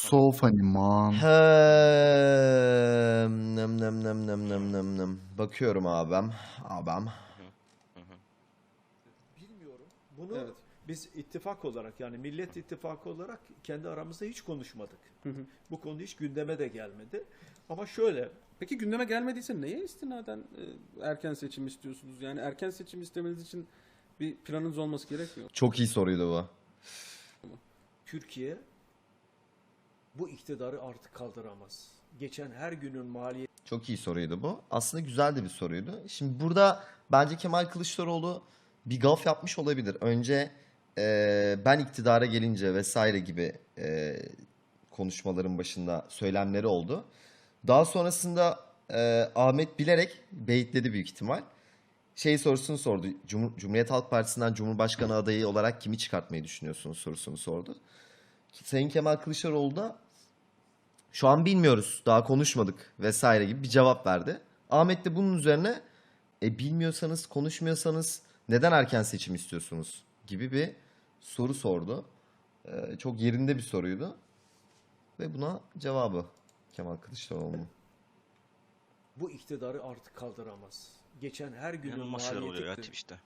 So funny man. Hem, nem nem nem nem nem nem nem. Bakıyorum abim. Abim. Bilmiyorum. Bunu Evet. biz ittifak olarak yani Millet İttifakı olarak kendi aramızda hiç konuşmadık. Bu konu hiç gündeme de gelmedi. Ama şöyle Peki gündeme gelmediyse neye istinaden e, erken seçim istiyorsunuz? Yani erken seçim istemeniz için bir planınız olması gerekmiyor. mu? Çok iyi soruydu bu. Türkiye bu iktidarı artık kaldıramaz. Geçen her günün maliyeti Çok iyi soruydu bu. Aslında güzel de bir soruydu. Şimdi burada bence Kemal Kılıçdaroğlu bir gaf yapmış olabilir. Önce e, ben iktidara gelince vesaire gibi e, konuşmaların başında söylemleri oldu. Daha sonrasında e, Ahmet bilerek beyitledi büyük ihtimal. Şey sorusunu sordu. Cumhur- Cumhuriyet Halk Partisi'nden Cumhurbaşkanı adayı olarak kimi çıkartmayı düşünüyorsunuz sorusunu sordu. Sayın Kemal Kılıçdaroğlu da şu an bilmiyoruz. Daha konuşmadık vesaire gibi bir cevap verdi. Ahmet de bunun üzerine e, bilmiyorsanız, konuşmuyorsanız neden erken seçim istiyorsunuz gibi bir soru sordu. E, çok yerinde bir soruydu. Ve buna cevabı Kemal Kılıçdaroğlu'nun. bu iktidarı artık kaldıramaz. Geçen her günün İnanılmaz şeyler oluyor ya Twitch'te.